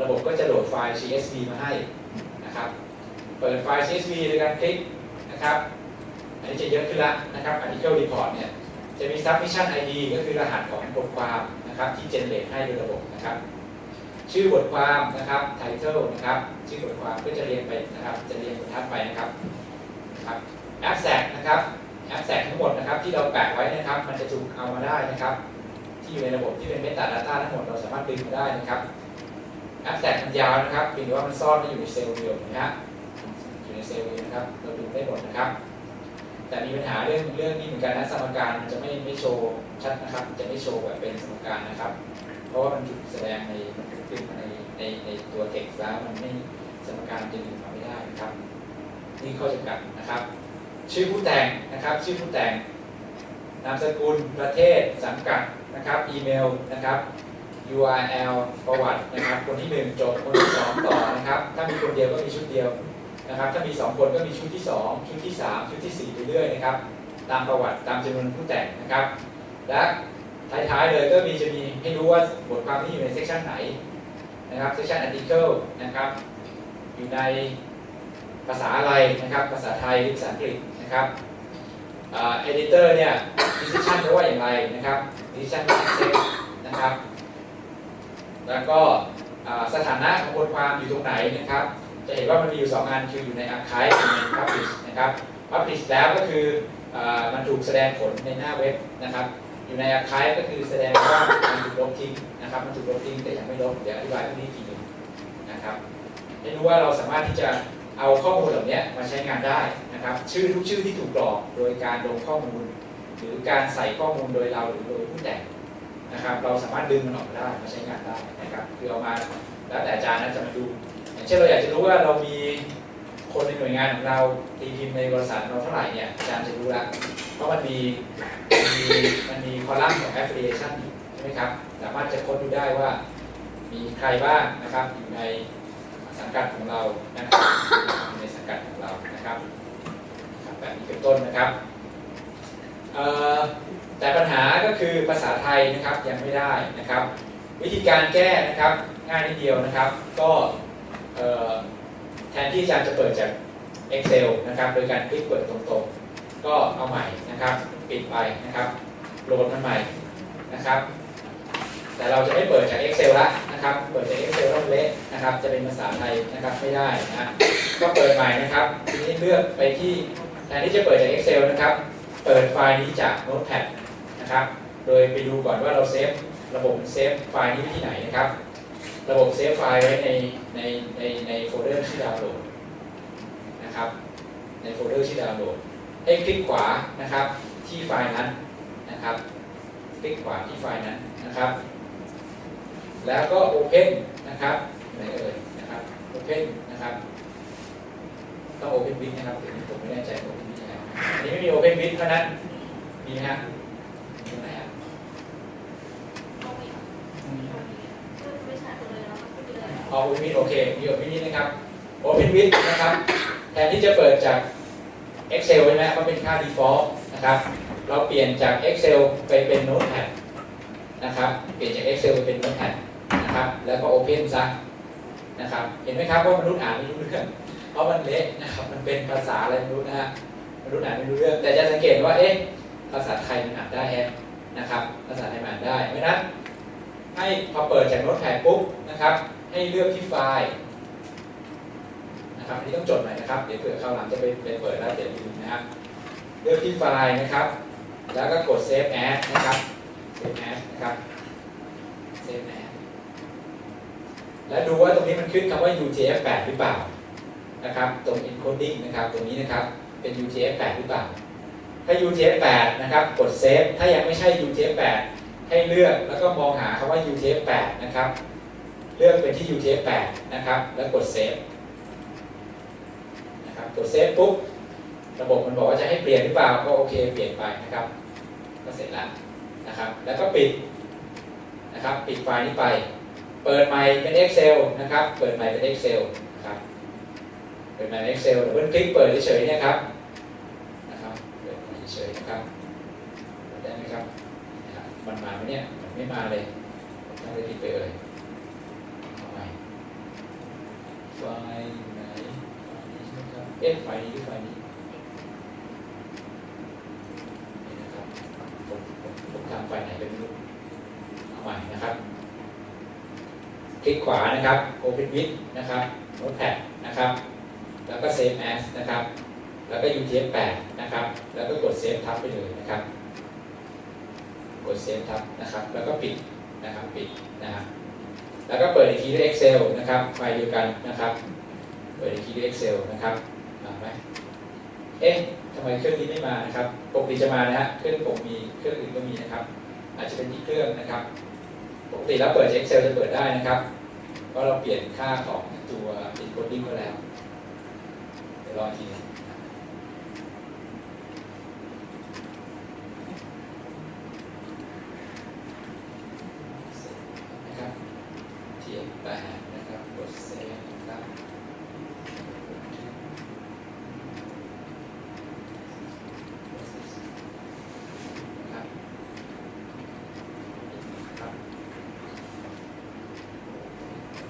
ระบบก็จะโหลดไฟล์ CSV มาให้นะครับ เปิดไฟล์ CSV โดยการคลิกนะครับ อันนี้จะเยอะขึ้นละนะครับ article report เนี่ยจะมี submission ID ก็คือรหัสของบทความนะครับที่ generate ให้โดยระบบนะครับ ชื่อบทความนะครับ title นะครับ ชื่อบทความก็จะเรียงไปนะครับ จะเรียงบรรทัดไปนะครับครับ abstract นะครับ abstract ทั้งหมดนะครับที่เราแปะไว้นะครับ มันจะถูกเอามาได้นะครับ ที่อยู่ในระบบที่เป็น metadata ทั้งหมดเราสามารถดึงมาได้นะครับ abstract มันยาวนะครับเพียงแต่ว่ามันซ่อนไว้อยู่ในเซลล์เดียวนะฮะอยู่ในเซลล์เดียวนะครับ เราดึงได้หมดนะครับ แต่มีปัญหาเรื่องเรื่องนี้เหมือนกันนะสมการมันจะไม่ไม่โชว์ชัดนะครับ จะไม่โชว์แบบเป็นสมการนะครับ เพราะว่ามันถูกแสดงในถูกในในในตัวเท็กซ์แล้วมันไม่สมการจะดึงมาไม่ได้นะครับนี่ข้อจำกัดนะครับ ชื่อผู้แต่งนะครับ ชื่อผู้แต่งนามสกุลประเทศสังกัดนะครับ อีเมลนะครับ URL ประวัตินะครับ คนที่หนึ่งจบ คนที่สองต่อนะครับ ถ้ามีคนเดียวก็มีชุดเดียวนะครับ ถ้ามีสองคนก็มีชุดที่สองชุดที่สามชุดที่สี่ไปเรื่อยนะครับ ตามประวัติตามจำนวนผู้แต่งนะครับ และท้ายๆเลยก็มีจะมีให้รู้ว่าบทความนี้อยู่ในเซสชันไหนนะครับเซสชัน article นะครับ อยู่ในภาษาอะไรนะครับ ภาษาไทยหรือภาษาอังกฤษนะครับเอ่อ editor เนี่ย decision แปลว่าอย่างไรนะครับ decision access นะครับ แล้วก็สถานะของบทความอยู่ตรงไหนนะครับ จะเห็นว่ามันมีอยู่2อันคืออยู่ใน archive กับใน publish นะครับ publish แล้วก็คืออมันถูกแสดงผลในหน้าเว็บนะครับ อยู่ใน archive ก็คือแสดงว่ามันถูกลบทิ้งนะครับมันถูกลบทิ้งแต่ยังไม่ลบเดี๋ยวอธิบายตรงนี้ทีนึงนะครับให้รู้ว่าเราสามารถที่จะเอาข้อมูลเหล่านี้มาใช้งานได้นะครับ ชื่อทุกชื่อที่ถูกกรอกโดยการลงข้อมูล หรือการใส่ข้อมูลโดยเราหรือโดยผู้แต่ง นะครับ เราสามารถดึงมันออกมาได้มาใช้งานได้นะครับคือเอามาแล้วแต่อาจารย์นะจะมาดู อย่างเช่นเราอยากจะรู้ว่าเรามีคนในหน่วยงานของเราตีพิมพ์ในบริษัทเราเท่าไหร่เนี่ยอาจารย์จะรู้ละเพราะมันมีมันมีมันมีคอลัมน์ของ affiliation อยู่ใช่ไหมครับสามารถจะค้นดูได้ว่ามีใครบ้างนะครับอยู่ในสังกัดของเรานะครับในสังกัดของเรานะครับแบบนี้เป็นต้นนะครับ แต่ปัญหาก็คือภาษาไทยนะครับยังไม่ได้นะครับ วิธีการแก้นะครับง่ายนิดเดียวนะครับ ก็แทนที่อาจารย์จะเปิดจาก Excel นะครับ โดยการคลิกเปิดตรงๆ ก็เอาใหม่นะครับ ปิดไปนะครับโหลดมันใหม่นะครับ แต่เราจะไม่เปิดจาก Excel ละนะครับ เปิดจาก Excel แล้วเละนะครับ จะเป็นภาษาไทยนะครับไม่ได้นะฮะก็เปิดใหม่นะครับทีนี้เลือกไปที่แทนที่จะเปิดจาก Excel นะครับ เปิดไฟล์นี้จาก Notepad นะครับ โดยไปดูก่อนว่าเราเซฟระบบเซฟไฟล์นี้ไว้ที่ไหนนะครับ ระบบเซฟไฟล์ไว้ในในในในโฟลเดอร์ที่ดาวน์โหลดนะครับ ในโฟลเดอร์ที่ดาวน์โหลด ให้คลิกขวานะครับที่ไฟล์นั้นนะครับ คลิกขวาที่ไฟล์นั้นนะครับ แล้วก็ Open นะครับไหนเอ่ยนะครับ Open นะครับ ต้อง Open with นะครับผมไม่แน่ใจ Open อันนี้ไม่มี Open with เพรานั้น มีไหมฮะมีไหนฮะออก Open with โอเค มี Open with นะครับ Open with นะครับ แทนที่จะเปิดจาก Excel ใช่ไหมเพราะเป็นค่า default นะครับ เราเปลี่ยนจาก Excel ไปเป็น Notepad นะครับ เปลี่ยนจาก Excel ไปเป็น Notepad นะครับ แล้วก็ Open ซะนะครับ เห็นไหมครับว่ามนุษย์อ่านไม่รู้เรื่อง เพราะมันเละนะครับ มันเป็นภาษาอะไรไม่รู้นะฮะ นุษย์อ่านไม่รู้เรื่อง แต่จะสังเกตว่าเอ๊ะภาษาไทยมันอ่านได้แฮะนะครับ ภาษาไทยมันอ่านได้เพราะนั้นให้พอเปิดจาก Notepad ปุ๊บนะครับ ให้เลือกที่ไฟล์นะครับอันนี้ต้องจดหน่อยนะครับ เดี๋ยวเผื่อคราวหลังจะไปไปเปิดแล้วเดี๋ยวลืมนะครับ เลือกที่ไฟล์นะครับ แล้วก็กด Save As นะครับ Save As นะครับ Save As แล้วดูว่าตรงนี้มันขึ้นคำว่า UTF-8 หรือเปล่านะครับ ตรง encoding นะครับ ตรงนี้นะครับ เป็น UTF-8 หรือเปล่า ถ้า UTF-8 นะครับ กด Save ถ้ายังไม่ใช่ UTF-8 ให้เลือกแล้วก็มองหาคำว่า UTF-8 นะครับ เลือกเป็นที่ UTF-8 นะครับ แล้วกด Save นะครับ กด Save ปุ๊บ ระบบมันบอกว่าจะให้เปลี่ยนหรือเปล่า ก็โอเค เปลี่ยนไปนะครับ ก็เสร็จแล้วนะครับ แล้วก็ปิดนะครับ ปิดไฟล์นี้ไป เปิดใหม่เป็น Excel นะครับ เปิดใหม่เป็น Excel นะครับ เป็นแบบ Excel เพื่อนคลิกเปิดเฉยๆเนี่ยครับนะครับเปิดเฉยๆนะครับได้ไหมครับมันมาไหมเนี่ยมันไม่มาเลยต้องไปผิดไปเลยทำไมไฟไหนเอ๊ะไฟนี้ไฟนี้นะครับผมผมผมทำไฟไหนเไม่รู้เอาใหม่นะครับ คลิกขวานะครับ Open with นะครับ Notepad นะครับ แล้วก็ Save as นะครับ แล้วก็ UTF-8 นะครับ แล้วก็กด Save ทับไปเลยนะครับ กด Save ทับนะครับ แล้วก็ปิดนะครับ ปิดนะครับ แล้วก็เปิดอีกทีด้วย Excel นะครับ ไฟล์เดียวกันนะครับ เปิดอีกทีด้วย Excel นะครับมาไหมเอ๊ะทำไมเครื่องนี้ไม่มานะครับ ปกติจะมานะฮะ เครื่องผมมี เครื่องอื่นก็มีนะครับ อาจจะเป็นที่เครื่องนะครับ ปกติแล้วเปิด Excel จะเปิดได้นะครับเพราะเราเปลี่ยนค่าของตัว encoding มาแล้ว เดี๋ยวรออีกทีหนึงนะครับเทียบแปดนะครับ กดเซฟนะครับนะครับ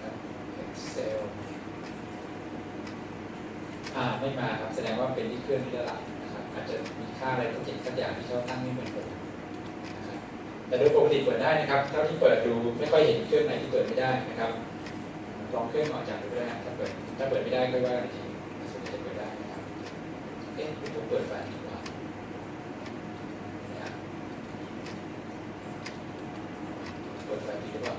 ครับ Excel อ่าไม่มาครับแสดงว่าเป็นที่เคลื่อนที่ระดับนะครับอาจจะมีค่าอะไรตัวเจ็สักอย่างที่เขาตั้งไม่เหมือนกันนะครับแต่โดยปกติเปิดได้นะครับเท่าที่เปิดดูไม่ค่อยเห็นเครื่องไหนที่เปิดไม่ได้นะครับลองเครื่องออกจากดูได้ถ้าเปิดถ้าเปิดไม่ได้ก็ว่ากันอีกทีส่วนใหญ่จะเปิดได้นะครับเอ๊ะผมเปิดไฟล์ดีกว่านะครับเปิดไฟล์ดีหรือเปล่า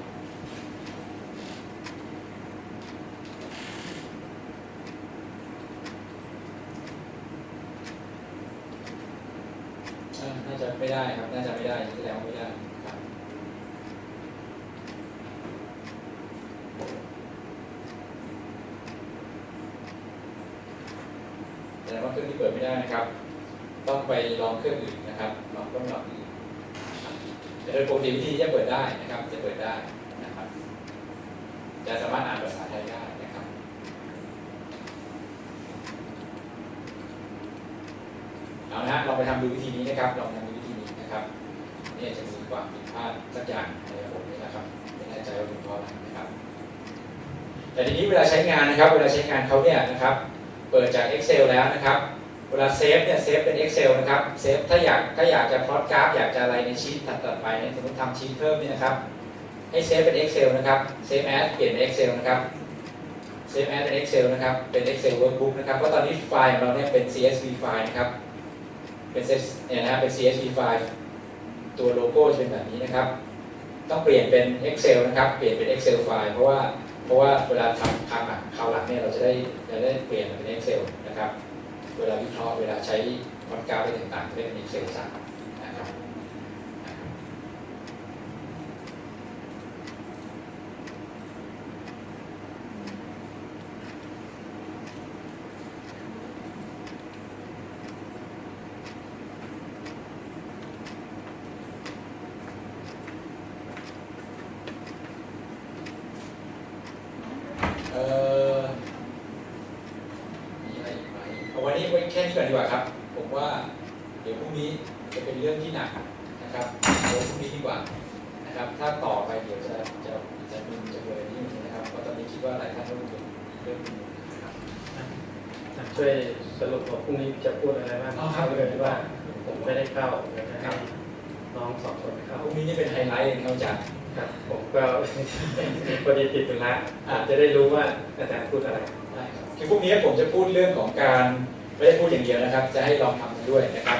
อ่าน่าจะไม่ได้ครับ น่าจะไม่ได้แสดงว่าไม่ได้ครับแสดงว่าเครื่องที่เปิด ไม่ได้นะครับ ต้องไปลองเครื่องอื่นนะครับลองต้องลองอื่นแต่โดยปกติวิธีจะเปิดได้นะครับ จะเปิดได้นะครับ จะสามารถอ่านภาษาไทยได้นะครับ เอานะฮะลองไปทำดูวิธีนี้นะครับ ลองทำดูวิธีนี้นะครับเนี่ยจะมีความผิดพลาดสักอย่างในระบบนี้นะครับไม่แน่ใจว่าเป็นเพราะอะไรนะครับ แต่ทีนี้เวลาใช้งานนะครับ เวลาใช้งานเขาเนี่ยนะครับ เปิดจาก Excel แล้วนะครับ เวลาเซฟเนี่ยเซฟเป็น Excel นะครับเซฟถ้าอยากถ้าอยากจะพลอตกราฟอยากจะอะไรในชีตถัดๆไปเนี่ยสมมติทำชีตเพิ่มเนี่ยนะครับ ให้เซฟเป็น Excel นะครับเซฟแอสเปลี่ยนเป็น Excel นะครับเซฟแอสเป็น Excel นะครับ เป็น Excel workbook นะครับ เพราะตอนนี้ไฟล์ของเราเนี่ยเป็น CSV ไฟล์นะครับ เป็นเซเนี่ยนะครับเป็น CSV ไฟล์ ตัวโลโก้จะเป็นแบบนี้นะครับ ต้องเปลี่ยนเป็น Excel นะครับ เปลี่ยนเป็น Excel ไฟล์ เพราะว่า เพราะว่าเวลาทำครั้งหลังคราวหลังเนี่ยเราจะได้จะได้เปลี่ยนเป็น Excel นะครับ เวลาวิเคราะห์เวลาใช้คอนกราฟอะไรต่างๆจะได้เป็น Excel สั่งะครับ เอ่อมีอะไรอีกไหมเอาวันนี้ไว้แค่นี้ก่อนดีกว่าครับ ผมว่าเดี๋ยวพรุ่งนี้จะเป็นเรื่องที่หนักนะครับเอาไว้พรุ่งนี้ดีกว่านะครับ ถ้าต่อไปเดี๋ยวจะจะจะมึนจะเบลอนิดนึงนะครับเพราะตอนนี้คิดว่าหลายท่านต้องเป็นเรื่องนึงนะครับช่วยสรุปว่าพรุ่งนี้จะพูดอะไรบ้างอ๋อครับเกิดว่าผมไม่ได้เข้าเดี๋ยวจะให้น้องสองคนเข้าพรุ่งนี้นี่เป็นไฮไลท์เลยนะครับอาจารย์ครับผมก็พอดีติดธุระอาจจะได้รู้ว่าอาจารย์พูดอะไรได้ครับคือพรุ่งนี้ผมจะพูดเรื่องของการไม่ได้พูดอย่างเดียวนะครับ จะให้ลองทำกันด้วยนะครับ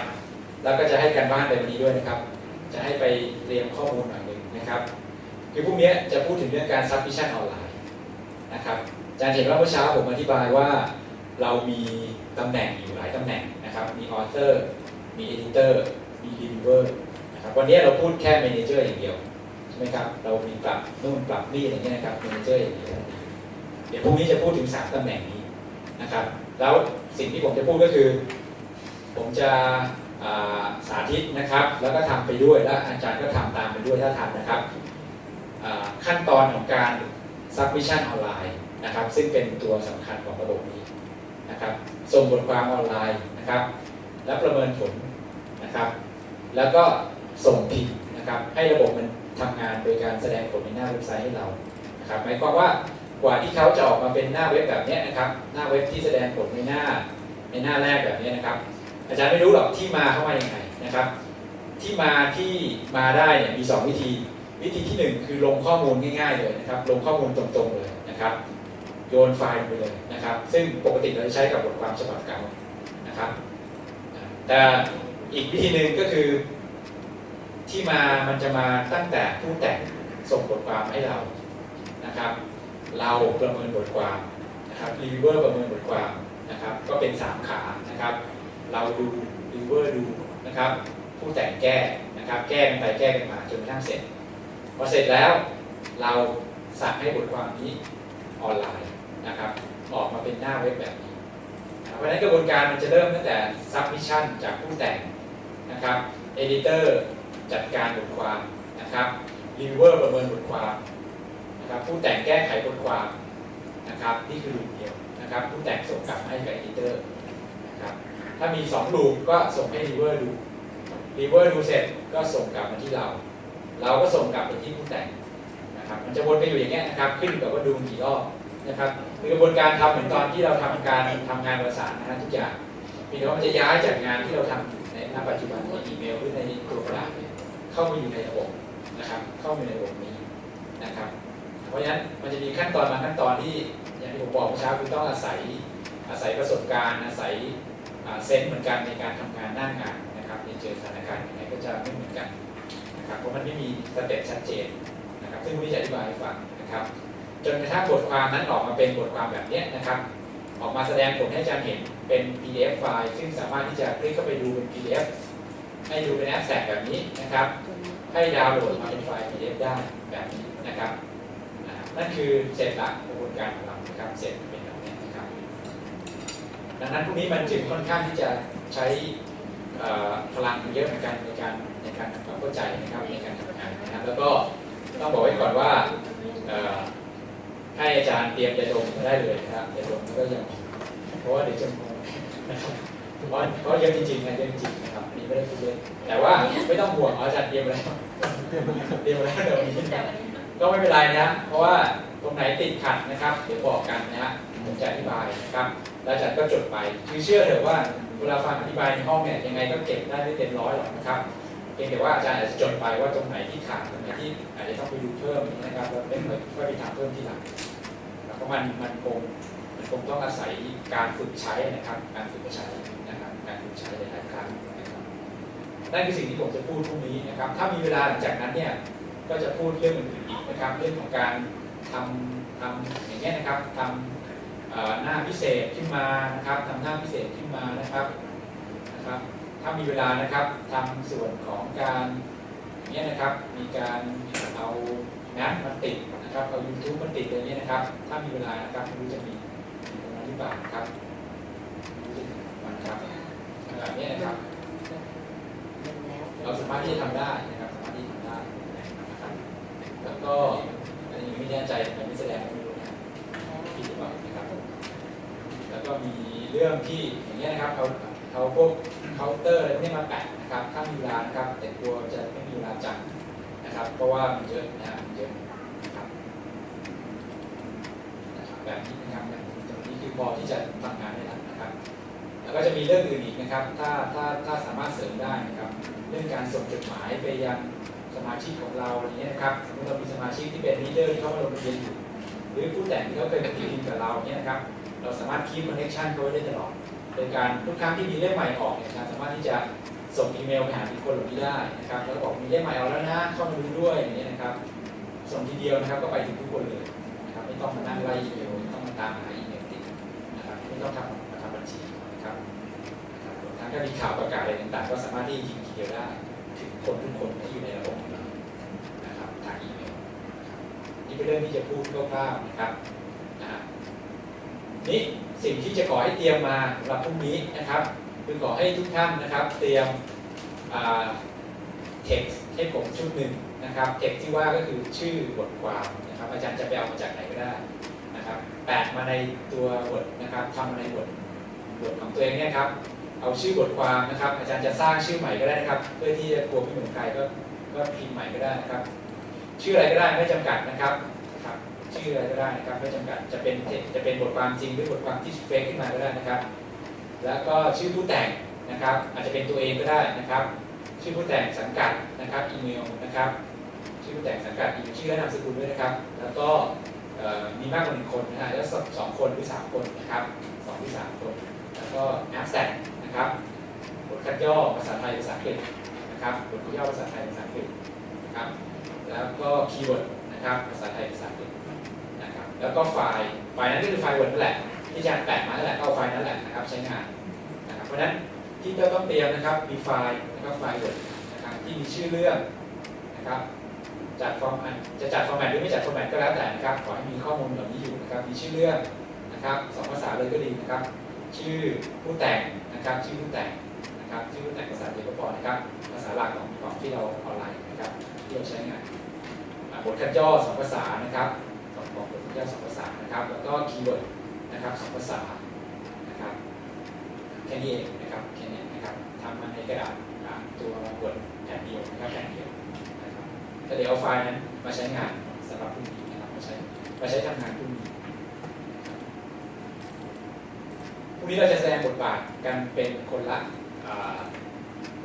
แล้วก็จะให้การบ้านในวันนี้ด้วยนะครับ จะให้ไปเตรียมข้อมูลหน่อยหนึ่งนะครับคือพรุ่งนี้จะพูดถึงเรื่องการ submission ออนไลน์นะครับอาจารย์เห็นว่าเมื่อเช้าผมอธิบายว่าเรามีตำแหน่งอยู่หลายตำแหน่งนะครับ มี author มี editor มี reviewer นะครับวันนี้เราพูดแค่ manager อย่างเดียวใช่ไหมครับ เรามีปรับนู่นปรับนี่อะไรเงี้ยนะครับ manager อย่างเดียวเดี๋ยวพรุ่งนี้จะพูดถึงสามตำแหน่งนี้นะครับ แล้วสิ่งที่ผมจะพูดก็คือ ผมจะ สาธิตนะครับ แล้วก็ทำไปด้วยแล้วอาจารย์ก็ทำตามไปด้วยถ้าทำนะครับขั้นตอนของการ submission ออนไลน์นะครับ ซึ่งเป็นตัวสำคัญของระบบนี้นะครับส่งบทความออนไลน์นะครับ และประเมินผลนะครับ แล้วก็ส่งพิมพ์นะครับ ให้ระบบมันทำงานโดยการแสดงผลในหน้าเว็บไซต์ให้เรานะครับหมายความว่ากว่าที่เขาจะออกมาเป็นหน้าเว็บแบบนี้นะครับ หน้าเว็บที่แสดงผลในหน้าในหน้าแรกแบบนี้นะครับ อาจารย์ไม่รู้หรอกที่มาเข้ามาอยังไงนะครับ ที่มาที่มาได้เนี่ยมีสองวิธี วิธีที่หนึ่งคือลงข้อมูลง่ายๆเลยนะครับ ลงข้อมูลตรงๆเลยนะครับ โยนไฟล์ลงไปเลยนะครับ ซึ่งปกติเราจะใช้กับบทความฉบับเก่านะครับ แต่อีกวิธีหนึ่งก็คือ ที่มามันจะมาตั้งแต่ผู้แต่งส่งบทความให้เรานะครับ เราประเมินบทความนะครับรีวิวเวอร์ประเมินบทความนะครับ ก็เป็นสามขานะครับ เราดูรีเวอร์ดูนะครับ ผู้แต่งแก้นะครับ แก้กันไปแก้กันมาจนกระทั่งเสร็จพอเสร็จแล้วเราสั่งให้บทความนี้ออนไลน์นะครับ ออกมาเป็นหน้าเว็บแบบนี้เพราะฉะนั้นกระบวนการมันจะเริ่มตั้งแต่ submission จากผู้แต่งนะครับ editor จัดการบทความนะครับ reviewer ประเมินบทความนะครับผู้แต่งแก้ไขบทความนะครับนี่คือลูปเดียวนะครับผู้แต่งส่งกลับให้กับ editor นะครับถ้ามี2ลูปก็ส่งให้ reviewer ดู reviewer ดูเสร็จก็ส่งกลับมาที่เรา เราก็ส่งกลับไปที่ผู้แต่งนะครับมันจะวนไปอยู่อย่างเงี้ยนะครับ ขึ้นกับว่าดูกี่รอบนะครับคือกระบวนการทำเหมือนตอนที่เราทำการทำงานประสานนะทุกอย่างเพีแต่ว่ามันจะย้ายจากงานที่เราทำในณปัจจุบันในอีเมลหรือในตัวกระดาษเนี่ยเข้ามาอยู่ในระบบนะครับ เข้ามาในระบบนี้นะครับ เพราะฉะนั้นมันจะมีขั้นตอนบางขั้นตอนที่อย่างที่ผมบอกเมื่อเช้าคือต้องอาศัยอาศัยประสบการณ์อาศัย เซนส์เหมือนกันในการทำงานหน้างานนะครับในเจอสถานการณ์ยังไงก็จะไม่เหมือนกันนะครับเพราะมันไม่มีสเต็ปชัดเจนนะครับซึ่งวิจะอธิบายให้ฟังนะครับจนกระทั่งบทความนั้นออกมาเป็นบทความแบบนี้นะครับ ออกมาแสดงผลให้อาจารย์เห็นเป็น PDF ไฟล์ซึ่งสามารถที่จะคลิกเข้าไปดูเป็น PDF ให้ดูเป็นแอปแสกแบบนี้นะครับ ให้ดาวน์โหลดมาเป็นไฟล์ PDF ได้แบบนี้นะครับนั่นคือเสร็จละกระบวนการของเรานะครับเสร็จเป็นแบบนี้นะครับ ดังนั้นพวกนี้มันจึงค่อนข้างที่จะใช้เอ่อพลังเยอะเหมือนกันในการในการทำความเข้าใจนะครับในการทำงานนะครับ แล้วก็ต้องบอกไว้ก่อนว่าเอ่อให้อาจารย์เตรียมยาดมมาได้เลยนะครับยาดมก็ยังเพราะว่าเดี๋ยวจะงงนะครับเพราะเพราะเยอะจริงๆนะเยอะจริงๆนะครับอันนี่ไม่ได้พูดเล่นแต่ว่าไม่ต้องห่วงอาจารย์เตรียมแล้วเตรียมแล้วเดี๋ยวนี้นะครับก็ไม่เป็นไรนะเพราะว่าตรงไหนติดขัดนะครับเดี๋ยวบอกกันนะฮะ ผมจะอธิบายนะครับแล้วอาจารย์ก็จดไปคือเชื่อเถอะว่าเวลาฟังอธิบายในห้องเนี่ยยังไงก็เก็บได้ไม่เต็มร้อยหรอกนะครับเพียงแต่ว่าอาจารย์อาจจะจดไปว่าตรงไหนที่ขาดตรงไหนที่อาจจะต้องไปดูเพิ่มนะครับแล้วเป็นก็ไปทำเพิ่มที่หลังนะครับเพราะมันมันคงมันคงต้องอาศัยการฝึกใช้นะครับ การฝึกใช้นะครับการฝึกใช้หลายๆครั้งนะครับนั่นคือสิ่งที่ผมจะพูดพรุ่งนี้นะครับ ถ้ามีเวลาหลังจากนั้นเนี่ยก็จะพูดเรื่องอื่นๆอีกนะครับเรื่องของการทำทำอย่างเงี้ยนะครับทำ หน้าพิเศษขึ้นมานะครับทำหน้าพิเศษขึ้นมานะครับนะครับ ถ้ามีเวลานะครับทำส่วนของการอย่างเงี้ยนะครับ มีการเอาแมปมาติดนะครับเอา YouTube มาติดอะไรเงี้ยนะครับ ถ้ามีเวลานะครับไม่รู้จะมีมีตรงนั้นหรือเปล่านะครับไม่รู้จะมีมันครับแบบนี้นะครับ เราสามารถที่จะทำได้นะครับสามารถที่จะทำได้นะครับแล้วก็อันนี้ไม่แน่ใจแต่ไม่แสดงไม่รู้นะผิดหรือเปล่านะครับ แล้วก็มีเรื่องที่อย่างเงี้ยนะครับเอาเอาพวกเคาน์เตอร์อะไรพวกนี้มาแปะนะครับถ้ามีเวลานะครับ แต่กลัวจะไม่มีเวลาจัดนะครับ เพราะว่ามันเยอะนะครับมันเยอะนะครับแบบนี้นะครับนี้ตรงนี้คือพอที่จะทำงานได้แล้วนะครับ แล้วก็จะมีเรื่องอื่นอีกนะครับ ถ้าถ้าถ้าสามารถเสริมได้นะครับ เรื่องการส่งจดหมายไปยังสมาชิกของเราอะไรเงี้ยนะครับสมมติเรามีสมาชิกที่เป็นลีดเดอร์ที่เขามาลงทะเบียนอยู่หรือผู้แต่งที่เขาเคยปฏิบัติกับเราเนี่ยนะครับ เราสามารถคีบคอนเนคชันเขาไว้ได้ตลอดโดยการทุกครั้งที่มีเล่มใหม่ออกเนี่ยอาจารย์สามารถที่จะส่งอีเมลไปหาทุกคนเหล่านี้ได้นะครับ แล้วบอกมีเล่มใหม่ออกแล้วนะเข้ามาดูด้วยอย่างเงี้ยนะครับ ส่งทีเดียวนะครับก็ไปถึงทุกคนเลยนะครับไม่ต้องมานั่งไล่อีเมลไม่ต้องมาตามหาอีเมลติดนะครับไม่ต้องทำมาทำบัญชีนะครับทั้งถ้ามีข่าวประกาศอะไรต่างๆ ก็สามารถที่ยิงทีเดียวได้ถึงคนทุกคนที่อยู่ในระบบนะครับทางอีเมลนี่เป็นเรื่องที่จะพูดคร่าวๆนะครับ นี่สิ่งที่จะขอให้เตรียมมาสำหรับพรุ่งนี้นะครับคือขอให้ทุกท่านนะครับ เตรียมเท็กซ์ให้ผมชุดหนึ่งนะครับเท็กซ์ที่ว่าก็คือชื่อบทความนะครับ อาจารย์จะไปเอามาจากไหนก็ได้นะครับแปะมาในตัวบทนะครับทำมาในบทบทของตัวเองเนี่ยครับเอาชื่อบทความนะครับ อาจารย์จะสร้างชื่อใหม่ก็ได้นะครับ เพื่อที่จะกลัวไม่เหมือนใครก็ก็พิมพ์ใหม่ก็ได้นะครับ ชื่ออะไรก็ได้ไม่จำกัดนะครับ ชื่ออะไรก็ได้นะครับไม่จำกัดจะเป็นจะเป็นบทความจริงหรือบทความที่เฟกขึ้นมาก็ได้นะครับ แล้วก็ชื่อผู้แต่งนะครับ อาจจะเป็นตัวเองก็ได้นะครับ ชื่อผู้แต่งสังกัดนะครับอีเมลนะครับ ชื่อผู้แต่งสังกัดอีเมลชื่อและนามสกุลด้วยนะครับ แล้วก็มีมากกว่าหนึ่งคนนะฮะแล้วสองคนหรือสามคนนะครับสองหรือสามคน แล้วก็ abstract นะครับบทคัดย่อภาษาไทยภาษาอังกฤษนะครับบทคัดย่อภาษาไทยภาษาอังกฤษนะครับ แล้วก็คีย์เวิร์ดนะครับภาษาไทยภาษาอังกฤษ แล้วก็ไฟล์ไฟล์นั้นก็คือไฟล์ Word นั่นแหละที่อาจารย์แปะมานั่นแหละก็เอาไฟล์นั่นแหละนะครับใช้งานนะครับเพราะฉะนั้นที่เราต้องเตรียมนะครับมีไฟล์นะครับไฟล์ Word นะครับที่มีชื่อเรื่องนะครับจัดฟอร์มจะจัดฟอร์แมตหรือไม่จัดฟอร์แมตก็แล้วแต่นะครับขอให้มีข้อมูลเหล่านี้อยู่นะครับมีชื่อเรื่องนะครับสองภาษาเลยก็ดีนะครับชื่อผู้แต่งนะครับชื่อผู้แต่งนะครับชื่อผู้แต่งภาษาเดียวก็พอนะครับภาษาหลักของของที่เราออนไลน์นะครับที่เราใช้งานบทคัดย่อสองภาษานะครับ ย่อสองภาษานะครับแล้วก็คีย์เวิร์ดนะครับสองภาษานะครับแค่นี้เองนะครับแค่นี้นะครับทำมันในกระดาษอ่าตัวบทแผ่นเดียวนะครับแผ่นเดียวนะครับก็เดี๋ยวเอาไฟล์นั้นมาใช้งานสำหรับพรุ่งนี้นะครับมาใช้มาใช้ทำงานพรุ่งนี้พรุ่งนี้เราจะแสดงบทบาทกันเป็นคนละ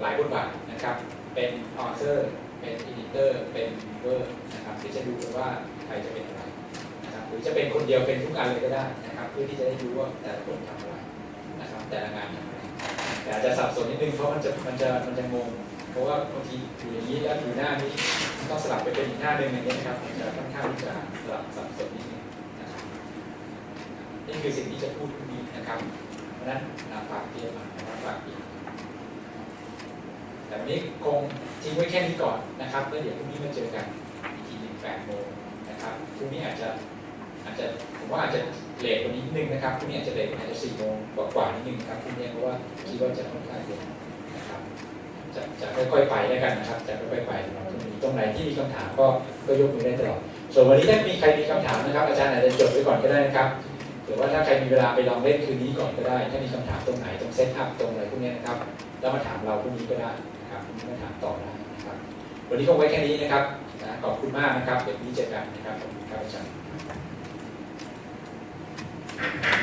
หลายบทบาทนะครับ เป็นออเ r อร์ เป็นอินดิเตอร์ เป็นเวอร์นะครับที่จะดูว่าใครจะเป็น หรือจะเป็นคนเดียวเป็นทุกอันเลยก็ได้นะครับเพื่อที่จะได้รู้ว่าแต่ละคนทำอะไรนะครับแต่ละงานอย่างไรแต่อาจจะสับสนนิดนึงเพราะมันจะมันจะมันจะงงเพราะว่าบางทีอยู่อย่างนี้แล้วอยู่หน้านี้ต้องสลับไปเป็นอีกหน้าหนึ่งอย่างนี้นะครับมันจะค่อนข้างที่จะสลับสับสนนิดนึงนะครับนี่คือสิ่งที่จะพูดนี้นะครับเพราะฉะนั้นฝากเตรียมมาฝากเตรียมแต่นี้คงทิ้งไว้แค่นี้ก่อนนะครับแล้วเดี๋ยวพรุ่งนี้มาเจอกันอีกทีหนึ่งแปดโมงนะครับพรุ่งนี้อาจจะ อาจจะผมว่าอาจจะเลทกว่านี้นิดนึงนะครับพรุ่งนี้อาจจะเลทอาจจะสี่โมงกว่าๆนิดนึงครับพรุ่งนี้เพราะว่าคิดว่าจะค่อนข้างเยอะนะครับจะจะค่อยๆไปแล้วกันนะครับจะค่อยๆไปนะครับตรงนี้ตรงไหนที่มีคำถามก็ก็ยกมือได้ตลอดส่วนวันนี้ถ้ามีใครมีคำถามนะครับ อาจารย์อาจจะจดไว้ก่อนก็ได้นะครับหรือว่าถ้าใครมีเวลาไปลองเล่นคืนนี้ก่อนก็ได้ ถ้ามีคำถามตรงไหนตรงเซตอัพตรงอะไรพวกนี้นะครับแล้วมาถามเราพรุ่งนี้ก็ได้นะครับพรุ่งนี้มาถามต่อได้นะครับวันนี้คงไว้แค่นี้นะครับขอบคุณมากนะครับเดี๋ยวนี้เจอกันนะครับขอบคุณครับอาจารย์ ได้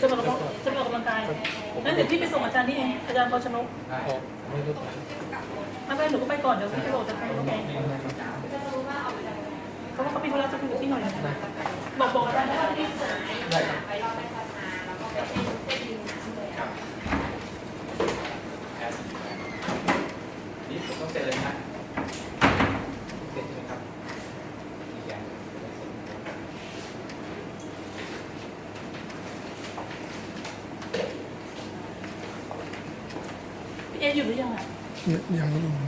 จะไปออกกำลังจะไออกกำลังกายแล้วเดี๋ยวพี่ไปส่งอาจารย์นี่เองอาจารย์พอชนกไม่ไป็นไรหนูก็ไปก่อนเดี๋ยวพี่จะโหลดจาะไปโอเงเขาว่าเขาไปธุระจะคุยกับพี่หน่อยบอกบอกอาจารย์ว่าพี่ได้นี่ผมต้องเจอเลยนะ 两个人。